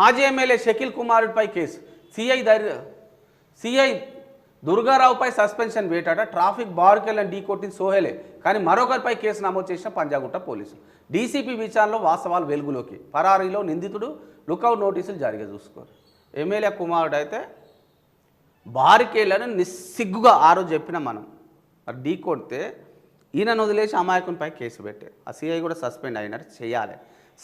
మాజీ ఎమ్మెల్యే షకీల్ కుమారుడిపై case. CI ధైర్య సిఐ దుర్గారావుపై సస్పెన్షన్ వేటాట. ట్రాఫిక్ బారుకెళ్ళని ఢీ కొట్టింది సోహెలే. కానీ మరొకరిపై కేసు నమోదు చేసిన పంజాగుట్ట పోలీసులు. డీసీపీ విచారణలో వాస్తవాలు వెలుగులోకి. పరారీలో నిందితుడు లుకౌట్ నోటీసులు జారీగా చూసుకోరు. ఎమ్మెల్యే కుమారుడు అయితే బారికేళ్ళను నిస్సిగ్గుగా ఆ రోజు చెప్పిన మనం. మరి ఢీ కొడితే ఈయనను వదిలేసి అమాయకునిపై కేసు పెట్టే. ఆ సిఐ కూడా సస్పెండ్ అయినారు చేయాలి.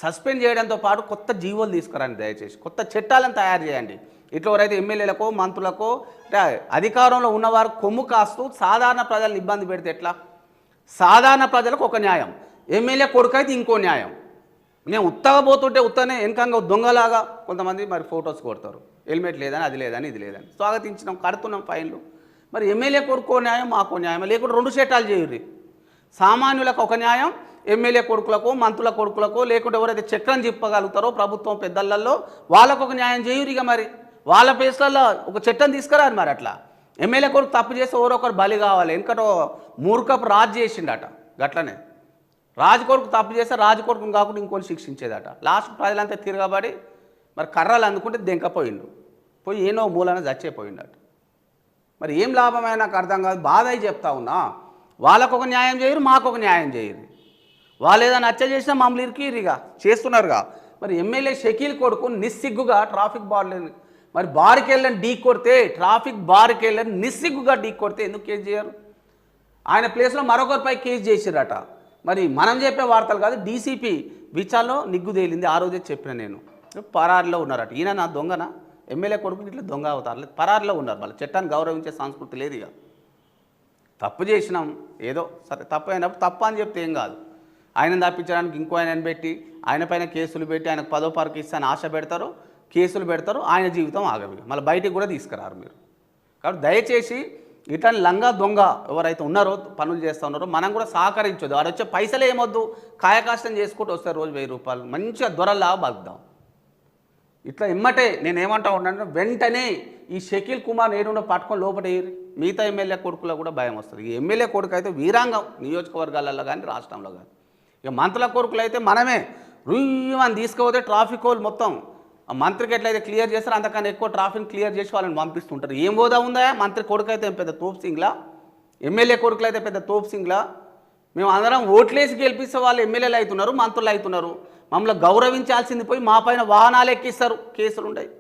సస్పెండ్ చేయడంతో పాటు కొత్త జీవోలు తీసుకురండి దయచేసి. కొత్త చట్టాలను తయారు చేయండి. ఇట్లా ఎవరైతే ఎమ్మెల్యేలకో మంత్రులకో అధికారంలో ఉన్నవారు కొమ్ము కాస్తూ సాధారణ ప్రజలను ఇబ్బంది పెడితే ఎట్లా? సాధారణ ప్రజలకు ఒక న్యాయం. ఎమ్మెల్యే కొడుకైతే ఇంకో న్యాయం. నేను ఉత్తగా పోతుంటే ఉత్తనే వెనకంగా దొంగలాగా కొంతమంది మరి ఫొటోస్ కొడతారు. హెల్మెట్ లేదని అది లేదని ఇది లేదని. స్వాగతించినాం కడుతున్నాం ఫైన్లు. మరి ఎమ్మెల్యే కొడుకో న్యాయం మాకో న్యాయం లేకుంటే రెండు చట్టాలు చేయుర్రి. సామాన్యులకు ఒక న్యాయం ఎమ్మెల్యే కొడుకులకు మంత్రుల కొడుకులకు లేకుంటే ఎవరైతే చక్రం చెప్పగలుగుతారో ప్రభుత్వం పెద్దలలో వాళ్ళకు ఒక న్యాయం చేయురిగా మరి. వాళ్ళ ప్లేస్లలో ఒక చట్టం తీసుకురారు మరి అట్లా. ఎమ్మెల్యే కొడుకు తప్పు చేస్తే ఎవరొకరు బలి కావాలి. ఎందుకంటే మూర్ఖపు రాజు చేసిండట గట్లనే. రాజు కొడుకు తప్పు చేస్తే రాజు కొడుకుని కాకుండా ఇంకొని శిక్షించేదట. లాస్ట్ ప్రజలంతా తిరగబడి మరి కర్రలు అందుకుంటే దెంకపోయిండు. పోయి ఏనో మూలన చచ్చేపోయిండట. మరి ఏం లాభమైనా నాకు అర్థం కాదు. బాధ అయి చెప్తా ఉన్నా. వాళ్ళకు ఒక న్యాయం చేయరు మాకు ఒక న్యాయం చేయరు. వాళ్ళు ఏదైనా హత్య చేసినా మమ్మల్ని ఇరికిరిగా చేస్తున్నారుగా. మరి ఎమ్మెల్యే షకీల్ కొడుకు నిస్సిగ్గుగా ట్రాఫిక్ బార్లని మరి బార్కి వెళ్ళని ఢీ కొడితే ట్రాఫిక్ బార్కి వెళ్ళని నిస్సిగ్గుగా ఢీ కొడితే ఎందుకు కేసు చేయరు? ఆయన ప్లేస్లో మరొకరిపై కేసు చేసిరట. మరి మనం చెప్పే వార్తలు కాదు డీసీపీ విచారణలో నిగ్గు తేలింది. ఆ రోజే చెప్పిన నేను. పరారిలో ఉన్నారట. ఈయన నా దొంగన? ఎమ్మెల్యే కొడుకు ఇట్లా దొంగ అవుతారు. పరారిలో ఉన్నారు. వాళ్ళు చట్టాన్ని గౌరవించే సంస్కృతి లేదు ఇక. తప్పు చేసినాం. ఏదో సరే తప్పు అయినప్పుడు తప్పు అని చెప్తే ఏం కాదు. ఆయన తప్పించడానికి ఇంకో ఆయన పెట్టి ఆయన పైన కేసులు పెట్టి ఆయనకు పదో పార్కు ఇస్తాను ఆశ పెడతారు కేసులు పెడతారు ఆయన జీవితం ఆగవి మళ్ళీ బయటికి కూడా తీసుకురారు మీరు. కాబట్టి దయచేసి ఇట్లాంటి లంగా దొంగ ఎవరైతే ఉన్నారో పనులు చేస్తూ ఉన్నారో మనం కూడా సహకరించొద్దు. వాడు వచ్చే పైసలు ఏమొద్దు? కాయకాష్టం చేసుకుంటూ వస్తారు రోజు వెయ్యి రూపాయలు. మంచిగా దొరలా బతుకుదాం ఇట్లా ఎమ్మటే నేను ఏమంటా ఉన్నాను వెంటనే ఈ షకీల్ కుమార్ నేను పట్టుకొని లోపల మిగతా ఎమ్మెల్యే కొడుకులో కూడా భయం వస్తుంది. ఈ ఎమ్మెల్యే కొడుకు అయితే వీరాంగం. నియోజకవర్గాలలో కానీ రాష్ట్రంలో కానీ. ఇక మంత్రుల కొడుకులు అయితే మనమే. రుయ్యమని తీసుకుపోతే ట్రాఫిక్ వాళ్ళు మొత్తం. మంత్రికి ఎట్లయితే క్లియర్ చేస్తారో అంతకన్నా ఎక్కువ ట్రాఫిక్ క్లియర్ చేసి వాళ్ళని పంపిస్తుంటారు. ఏం హోదా ఉందా? మంత్రి కొడుకు అయితే పెద్ద తోపు సింగ్లా. ఎమ్మెల్యే కొడుకులు అయితే పెద్ద తోపు సింగ్లా. మేము అందరం ఓట్లేసి గెలిపిస్తే వాళ్ళు ఎమ్మెల్యేలు అవుతున్నారు మంత్రులు అవుతున్నారు. మమ్మల్ని గౌరవించాల్సింది పోయి మా పైన వాహనాలు ఎక్కిస్తారు. కేసులుండయి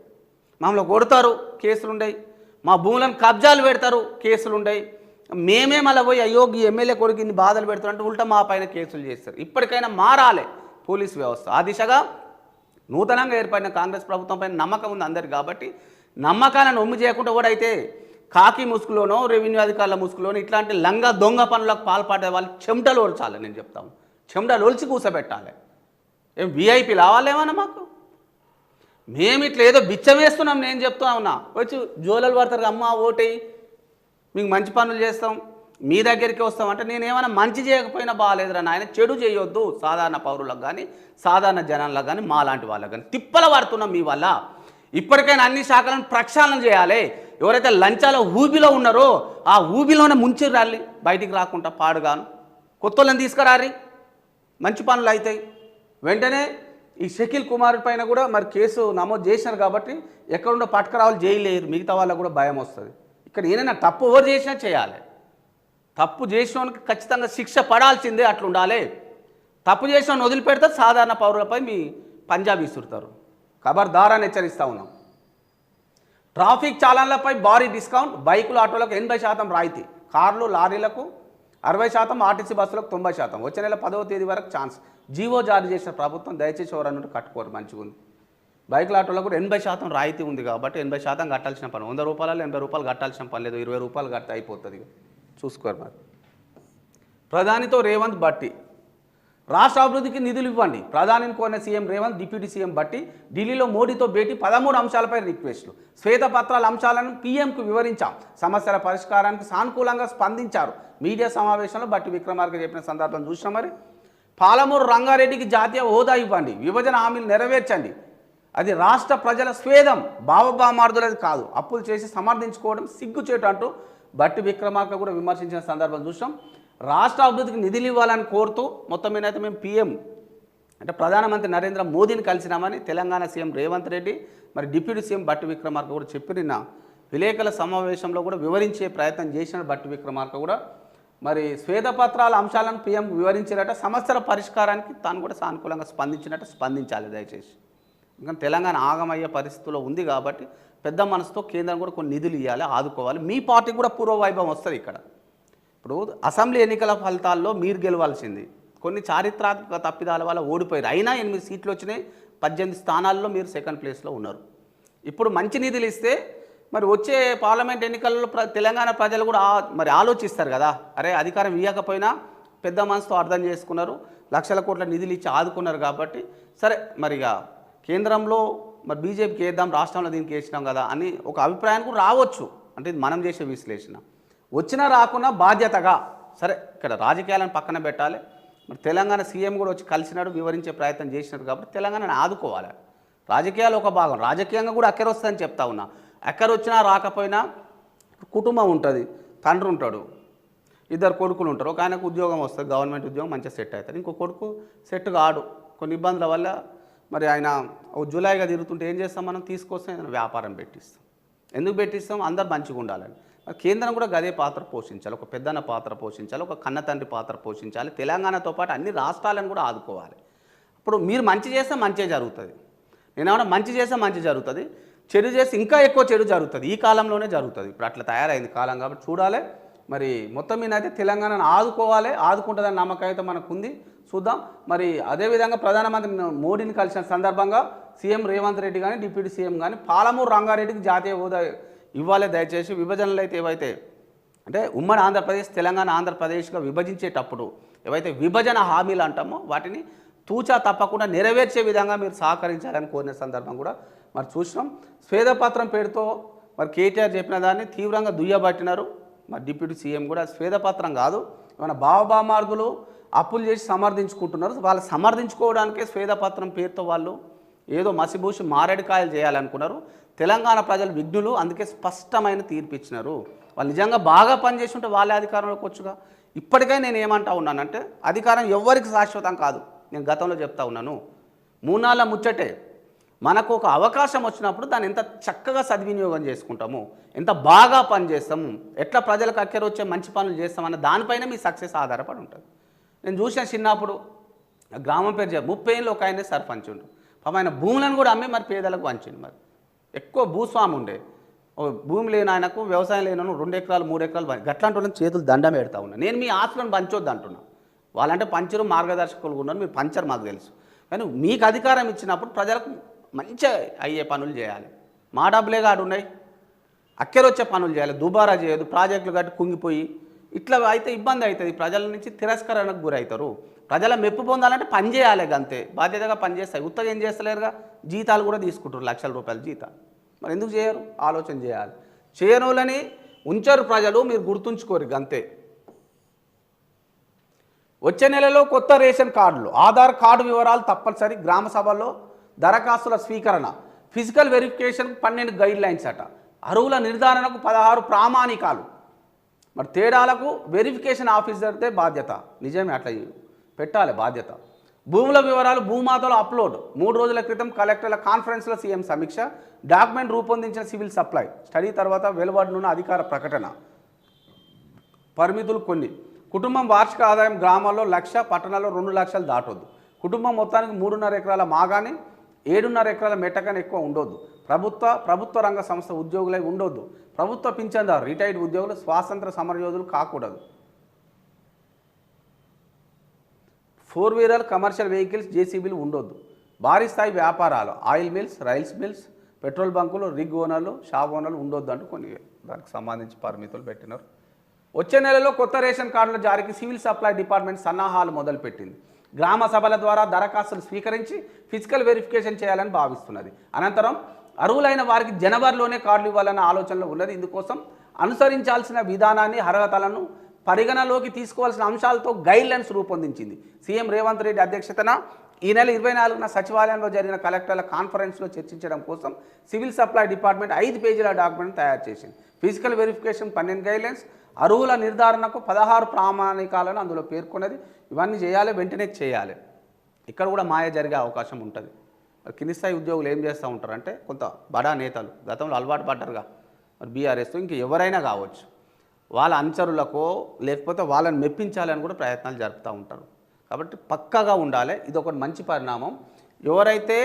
మమ్మల్ని కొడతారు. కేసులుండయి మా భూములను కబ్జాలు పెడతారు. కేసులుండయి మేమే మళ్ళీ పోయి అయ్యో ఈ ఎమ్మెల్యే కొడుకు ఇన్ని బాధలు పెడుతున్నట్టు ఉల్టా మా పైన కేసులు చేస్తారు. ఇప్పటికైనా మారాలి పోలీస్ వ్యవస్థ. ఆ దిశగా నూతనంగా ఏర్పడిన కాంగ్రెస్ ప్రభుత్వం పైన నమ్మకం ఉంది అందరికి కాబట్టి నమ్మకాలను ఒమ్ము చేయకుండా కూడా అయితే కాకి ముసుగులోనో రెవెన్యూ అధికారుల ముసుగులోనో ఇట్లాంటి లంగా దొంగ పనులకు పాల్పడే వాళ్ళు చెమటలు ఒలచాలి నేను చెప్తాను చెమటలు ఒలిచి కూసబెట్టాలి. ఏం వీఐపీ రావాలేమన్నా మాకు? మేము ఇట్లా ఏదో బిచ్చం వేస్తున్నాం నేను చెప్తా ఉన్నా. వచ్చి జోలలు పడతారు అమ్మ ఓటేయి. మీకు మంచి పనులు చేస్తాం మీ దగ్గరికి వస్తాం అంటే నేను ఏమైనా మంచి చేయకపోయినా బాగాలేదురా నాయన చెడు చేయొద్దు. సాధారణ పౌరులకు కానీ సాధారణ జనాలకు కానీ మా లాంటి వాళ్ళకి కానీ తిప్పల పడుతున్నాం మీ వల్ల. ఇప్పటికైనా అన్ని శాఖలను ప్రక్షాళన చేయాలి. ఎవరైతే లంచాల ఊబిలో ఉన్నారో ఆ ఊబిలోనే ముంచి రాలి బయటికి రాకుండా పాడుగాను. కొత్త వాళ్ళని తీసుకురారి. మంచి పనులు అవుతాయి వెంటనే ఈ షకిల్ కుమార్ పైన కూడా మరి కేసు నమోదు చేశారు కాబట్టి ఎక్కడుండో పట్టుకురావాలి చేయలేరు మిగతా వాళ్ళకు కూడా భయం వస్తుంది. ఇక్కడ ఏదైనా తప్పు ఎవరు చేసినా చేయాలి. తప్పు చేసినోనికి ఖచ్చితంగా శిక్ష పడాల్సిందే అట్లా ఉండాలి తప్పు చేసిన వదిలిపెడితే సాధారణ పౌరులపై మీ పంజాబ్ విసురుతారు. ఖబర్దారాన్ని హెచ్చరిస్తూ ఉన్నాం. ట్రాఫిక్ చాలన్లపై భారీ డిస్కౌంట్ బైకులు ఆటోలకు ఎనభై శాతం రాయితీ కార్లు లారీలకు అరవై శాతం ఆర్టీసీ బస్సులకు తొంభై శాతం. వచ్చే నెల పదవ తేదీ వరకు ఛాన్స్. జీవో జారీ చేసిన ప్రభుత్వం దయచేసి ఎవరన్నట్టు కట్టుకోరు మంచిగా ఉంది బైకుల ఆటోలకు కూడా ఎనభై శాతం రాయితీ ఉంది కాబట్టి ఎనభై శాతం కట్టాల్సిన పని. వంద రూపాయలు ఎనభై రూపాయలు కట్టాల్సిన పని లేదు. ఇరవై రూపాయలు కడితే అయిపోతుంది చూసుకోరు మరి. ప్రధానితో రేవంత్ బట్టి రాష్ట్ర అభివృద్ధికి నిధులు ఇవ్వండి. ప్రధానిని కోరిన సీఎం రేవంత్ డిప్యూటీ సీఎం బట్టి ఢిల్లీలో మోడీతో భేటీ పదమూడు అంశాలపై రిక్వెస్ట్లు. శ్వేతపత్రాల అంశాలను పీఎంకు వివరించాం. సమస్యల పరిష్కారానికి సానుకూలంగా స్పందించారు. మీడియా సమావేశంలో బట్టి విక్రమార్క చెప్పిన సందర్భం చూసినాం మరి పాలమూరు రంగారెడ్డికి జాతీయ హోదా ఇవ్వండి. విభజన హామీలు నెరవేర్చండి. అది రాష్ట్ర ప్రజల స్వేదం భావభామార్థులది కాదు. అప్పులు చేసి సమర్థించుకోవడం సిగ్గుచేటు అంటూ బట్టి విక్రమార్క కూడా విమర్శించిన సందర్భం చూసాం రాష్ట్ర అభివృద్ధికి నిధులు ఇవ్వాలని కోరుతూ మొత్తం మీద అయితే మేము పిఎం అంటే ప్రధానమంత్రి నరేంద్ర మోదీని కలిసినామని తెలంగాణ సీఎం రేవంత్ రెడ్డి మరి డిప్యూటీ సీఎం బట్టి విక్రమార్క కూడా చెప్పి నిన్న విలేకరుల సమావేశంలో కూడా వివరించే ప్రయత్నం చేసిన బట్టి విక్రమార్క కూడా మరి స్వేదపత్రాల అంశాలను పీఎం వివరించినట్ట సమస్యల పరిష్కారానికి తాను కూడా సానుకూలంగా స్పందించినట్టు స్పందించాలి దయచేసి. ఇంకా తెలంగాణ ఆగమయ్యే పరిస్థితిలో ఉంది కాబట్టి పెద్ద మనసుతో కేంద్రం కూడా కొన్ని నిధులు ఇవ్వాలి ఆదుకోవాలి. మీ పార్టీకి కూడా పూర్వ వైభవం వస్తుంది ఇక్కడ. ఇప్పుడు అసెంబ్లీ ఎన్నికల ఫలితాల్లో మీరు గెలవాల్సింది. కొన్ని చారిత్రాత్మక తప్పిదాల వల్ల ఓడిపోయారు. అయినా ఎనిమిది సీట్లు వచ్చినాయి పద్దెనిమిది స్థానాల్లో మీరు సెకండ్ ప్లేస్లో ఉన్నారు. ఇప్పుడు మంచి నిధులు ఇస్తే మరి వచ్చే పార్లమెంట్ ఎన్నికల్లో ప్ర తెలంగాణ ప్రజలు కూడా మరి ఆలోచిస్తారు కదా. అరే అధికారం ఇవ్వకపోయినా పెద్ద మనసుతో అర్థం చేసుకున్నారు లక్షల కోట్ల నిధులు ఇచ్చి ఆదుకున్నారు కాబట్టి సరే మరి ఇక కేంద్రంలో మరి బీజేపీకి వేద్దాం రాష్ట్రంలో దీనికి వేసినాం కదా అని ఒక అభిప్రాయానికి కూడా రావచ్చు. అంటే ఇది మనం చేసే విశ్లేషణ. వచ్చినా రాకున్నా బాధ్యతగా సరే ఇక్కడ రాజకీయాలను పక్కన పెట్టాలి. మరి తెలంగాణ సీఎం కూడా వచ్చి కలిసినాడు వివరించే ప్రయత్నం చేసినాడు కాబట్టి తెలంగాణను ఆదుకోవాలి. రాజకీయాలు ఒక భాగం. రాజకీయంగా కూడా అక్కర వస్తుందని చెప్తా ఉన్నా. అక్కర వచ్చినా రాకపోయినా కుటుంబం ఉంటుంది తండ్రి ఉంటాడు ఇద్దరు కొడుకులు ఉంటారు. ఒక ఆయనకు ఉద్యోగం వస్తుంది గవర్నమెంట్ ఉద్యోగం మంచిగా సెట్ అవుతుంది. ఇంకో కొడుకు సెట్ కాడు. కొన్ని ఇబ్బందుల వల్ల మరి ఆయన ఓ జూలైగా తిరుగుతుంటే ఏం చేస్తాం మనం? తీసుకొస్తాం ఏదైనా వ్యాపారం పెట్టిస్తాం. ఎందుకు పెట్టిస్తాం? అందరు మంచిగా ఉండాలని. మరి కేంద్రం కూడా గదే పాత్ర పోషించాలి. ఒక పెద్దన్న పాత్ర పోషించాలి. ఒక కన్న తండ్రి పాత్ర పోషించాలి. తెలంగాణతో పాటు అన్ని రాష్ట్రాలను కూడా ఆదుకోవాలి. ఇప్పుడు మీరు మంచి చేస్తే మంచిగా జరుగుతుంది. నేనేమన్నా మంచి చేస్తే మంచి జరుగుతుంది. చెడు చేస్తే ఇంకా ఎక్కువ చెడు జరుగుతుంది. ఈ కాలంలోనే జరుగుతుంది. ఇప్పుడు అట్లా తయారైంది కాలం కాబట్టి చూడాలి. మరి మొత్తం మీద అయితే తెలంగాణను ఆదుకోవాలి. ఆదుకుంటుందని నమ్మకం అయితే మనకు ఉంది చూద్దాం. మరి అదేవిధంగా ప్రధానమంత్రి మోడీని కలిసిన సందర్భంగా సీఎం రేవంత్ రెడ్డి కానీ డిప్యూటీ సీఎం కానీ పాలమూరు రంగారెడ్డికి జాతీయ హోదా ఇవ్వాలి దయచేసి. విభజనలు అయితే ఏవైతే అంటే ఉమ్మడి ఆంధ్రప్రదేశ్ తెలంగాణ ఆంధ్రప్రదేశ్గా విభజించేటప్పుడు ఏవైతే విభజన హామీలు అంటామో వాటిని తూచా తప్పకుండా నెరవేర్చే విధంగా మీరు సహకరించాలని కోరిన సందర్భం కూడా మరి చూసినాం. స్వేదపత్రం పేరుతో మరి కేటీఆర్ చెప్పిన దాన్ని తీవ్రంగా దుయ్యబట్టినారు. మరి డిప్యూటీ సీఎం కూడా స్వేదపత్రం కాదు. ఏమైనా బావబామార్దులు అప్పులు చేసి సమర్థించుకుంటున్నారు. వాళ్ళు సమర్థించుకోవడానికే స్వేదపత్రం పేరుతో వాళ్ళు ఏదో మసిబూసి మారేడుకాయలు చేయాలనుకున్నారు. తెలంగాణ ప్రజలు విఘ్నులు అందుకే స్పష్టమైన తీర్పు ఇచ్చినారు వాళ్ళు నిజంగా బాగా పనిచేసి ఉంటే వాళ్ళే అధికారంలోకి వచ్చుగా. ఇప్పటికే నేను ఏమంటా ఉన్నానంటే అధికారం ఎవ్వరికి శాశ్వతం కాదు. నేను గతంలో చెప్తా ఉన్నాను. మూనాళ్ళ ముచ్చటే మనకు ఒక అవకాశం వచ్చినప్పుడు దాన్ని ఎంత చక్కగా సద్వినియోగం చేసుకుంటాము? ఎంత బాగా పనిచేస్తాము? ఎట్లా ప్రజలకు అక్కర వచ్చే మంచి పనులు చేస్తామన్న దానిపైన మీ సక్సెస్ ఆధారపడి ఉంటుంది. నేను చూసిన చిన్నప్పుడు. గ్రామం పేరు చెప్పి. ముప్పై ఏళ్ళు ఒక ఆయనే సర్పంచ్ ఉండు. పాపం ఆయన భూములను కూడా అమ్మి మరి పేదలకు పంచిండు మరి. ఎక్కువ భూస్వామి ఉండే. ఓ భూమి లేని ఆయనకు వ్యవసాయం లేనను రెండు ఎకరాలు మూడు ఎకరాలు గట్లాంటి వాళ్ళని చేతులు దండం పెడతా ఉన్నా. నేను మీ ఆస్తులను పంచొద్దు అంటున్నా. వాళ్ళంటే పంచరు మార్గదర్శకులు ఉన్నారు. మీరు పంచరు మాకు తెలుసు. కానీ మీకు అధికారం ఇచ్చినప్పుడు ప్రజలకు మంచిగా అయ్యే పనులు చేయాలి. మా డబ్బులే కాడు ఉన్నాయి. అక్కెరొచ్చే పనులు చేయాలి. దుబారా చేయదు ప్రాజెక్టులు కట్టి కుంగిపోయి ఇట్లా అయితే ఇబ్బంది అవుతుంది. ప్రజల నుంచి తిరస్కరణకు గురవుతారు. ప్రజల మెప్పు పొందాలంటే పని చేయాలి అంతే. బాధ్యతగా పని చేస్తాయి ఉత్తగా ఏం చేస్తలేరుగా? జీతాలు కూడా తీసుకుంటారు. లక్షల రూపాయల జీతాలు మరి ఎందుకు చేయరు? ఆలోచన చేయాలి. చేయనులని ఉంచరు ప్రజలు. మీరు గుర్తుంచుకోరు అంతే. వచ్చే నెలలో కొత్త రేషన్ కార్డులు. ఆధార్ కార్డు వివరాలు తప్పనిసరి గ్రామ సభల్లో దరఖాస్తుల స్వీకరణ. ఫిజికల్ వెరిఫికేషన్ పన్నెండు గైడ్ లైన్స్ అట. అరువుల నిర్ధారణకు పదహారు ప్రామాణికాలు. మరి తేడాలకు వెరిఫికేషన్ ఆఫీసర్దే బాధ్యత. నిజమే అట్లా పెట్టాలి బాధ్యత. భూముల వివరాలు భూమాతలో అప్లోడ్ మూడు రోజుల క్రితం కలెక్టర్ల కాన్ఫరెన్స్లో సీఎం సమీక్ష. డాక్యుమెంట్ రూపొందించిన సివిల్ సప్లై స్టడీ తర్వాత వెలువడనున్న అధికార ప్రకటన. పరిమితులు కొన్ని. కుటుంబం వార్షిక ఆదాయం గ్రామాల్లో లక్ష పట్టణాల్లో రెండు లక్షలు దాటొద్దు. కుటుంబం మొత్తానికి మూడున్నర ఎకరాల మాగాని ఏడున్నర ఎకరాల మెట్టకని ఎక్కువ ఉండొద్దు. ప్రభుత్వ ప్రభుత్వ రంగ సంస్థ ఉద్యోగులై ఉండొద్దు. ప్రభుత్వ పింఛన్దారు రిటైర్డ్ ఉద్యోగులు స్వాతంత్ర సమరయోధులు కాకూడదు. ఫోర్ వీలర్ కమర్షియల్ వెహికల్స్ జేసీబీలు ఉండొద్దు. భారీ స్థాయి వ్యాపారాలు oil mills rails mills petrol బంకులు రిగ్ ఓనర్లు షాప్ ఓనర్లు ఉండొద్దు అంటూ కొన్ని దానికి సంబంధించి పరిమితులు పెట్టినారు. వచ్చే నెలలో కొత్త రేషన్ కార్డుల జారీకి సివిల్ సప్లై డిపార్ట్మెంట్ సన్నాహాలు మొదలుపెట్టింది. గ్రామ సభల ద్వారా దరఖాస్తులు స్వీకరించి ఫిజికల్ వెరిఫికేషన్ చేయాలని భావిస్తున్నది. అనంతరం అర్హులైన వారికి జనవరిలోనే కార్డులు ఇవ్వాలన్న ఆలోచనలో ఉన్నది. ఇందుకోసం అనుసరించాల్సిన విధానాన్ని అర్హతలను పరిగణలోకి తీసుకోవాల్సిన అంశాలతో గైడ్లైన్స్ రూపొందించింది. సీఎం రేవంత్ రెడ్డి అధ్యక్షతన ఈ నెల ఇరవై నాలుగున సచివాలయంలో జరిగిన కలెక్టర్ల కాన్ఫరెన్స్లో చర్చించడం కోసం సివిల్ సప్లై డిపార్ట్మెంట్ ఐదు పేజీల డాక్యుమెంట్ తయారు చేసింది. ఫిజికల్ వెరిఫికేషన్ పన్నెండు గైడ్లైన్స్ అరువుల నిర్ధారణకు పదహారు ప్రామాణికాలను అందులో పేర్కొన్నది. ఇవన్నీ చేయాలి వెంటనే చేయాలి. ఇక్కడ కూడా మాయ జరిగే అవకాశం ఉంటుంది. కింది స్థాయి ఉద్యోగులు ఏం చేస్తూ ఉంటారంటే కొంత బడా నేతలు. గతంలో అలవాటు పడ్డారుగా. మరి బీఆర్ఎస్ ఇంక ఎవరైనా కావచ్చు. వాళ్ళ అనుచరులకో లేకపోతే వాళ్ళని మెప్పించాలని కూడా ప్రయత్నాలు జరుపుతూ ఉంటారు. కాబట్టి పక్కాగా ఉండాలి. ఇది ఒక మంచి పరిణామం. ఎవరైతే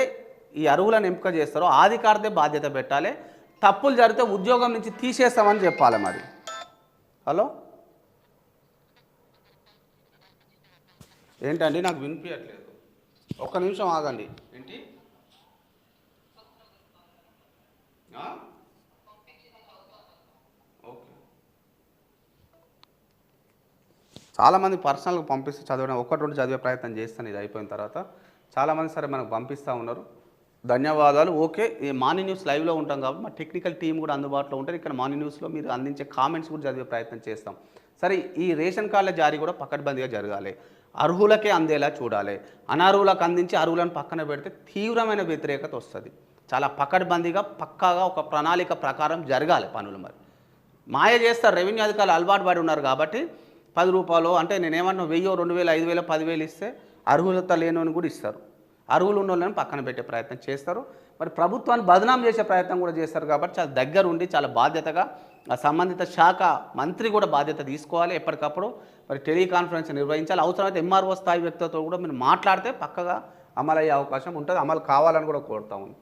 ఈ అరువులను ఎంపిక చేస్తారో ఆధికారతే బాధ్యత పెట్టాలి. తప్పులు జరిగితే ఉద్యోగం నుంచి తీసేస్తామని చెప్పాలి మరి. హలో? ఏంటండి? నాకు వినిపించట్లేదు ఒక్క నిమిషం ఆగండి ఏంటి ఆ? ఓకే చాలామంది పర్సనల్గా పంపిస్తే చదవడం ఒకటి రెండు చదివే ప్రయత్నం చేస్తాను ఇది అయిపోయిన తర్వాత. చాలామంది సరే మనకు పంపిస్తూ ఉన్నారు. ధన్యవాదాలు. ఓకే ఈ మార్నింగ్ న్యూస్ లైవ్లో ఉంటాం కాబట్టి మా టెక్నికల్ టీం కూడా అందుబాటులో ఉంటుంది ఇక్కడ మార్నింగ్ న్యూస్లో మీరు అందించే కామెంట్స్ కూడా చదివే ప్రయత్నం చేస్తాం. సరే ఈ రేషన్ కార్డుల జారీ కూడా పకడ్బందీగా జరగాలి. అర్హులకే అందేలా చూడాలి. అనర్హులకు అందించి అర్హులను పక్కన పెడితే తీవ్రమైన వ్యతిరేకత వస్తుంది. చాలా పకడ్బందీగా పక్కాగా ఒక ప్రణాళిక ప్రకారం జరగాలి పనులు మరి. మాయ చేస్తారు రెవెన్యూ అధికారులు అలవాటు పడి ఉన్నారు కాబట్టి పది రూపాయలు అంటే నేనేమన్నా వెయ్యో రెండు వేలు ఐదు వేలు పదివేలు ఇస్తే అర్హులత లేనివని కూడా ఇస్తారు. అర్హులు ఉన్న వాళ్ళని పక్కన పెట్టే ప్రయత్నం చేస్తారు. మరి ప్రభుత్వాన్ని బదనాం చేసే ప్రయత్నం కూడా చేస్తారు కాబట్టి చాలా దగ్గరుండి చాలా బాధ్యతగా సంబంధిత శాఖ మంత్రి కూడా బాధ్యత తీసుకోవాలి ఎప్పటికప్పుడు. మరి టెలికాన్ఫరెన్స్ నిర్వహించాలి. అవసరమైతే ఎంఆర్ఓ స్థాయి వ్యక్తులతో కూడా మీరు మాట్లాడితే పక్కగా అమలు అయ్యే అవకాశం ఉంటుంది. అమలు కావాలని కూడా కోరుతా ఉంది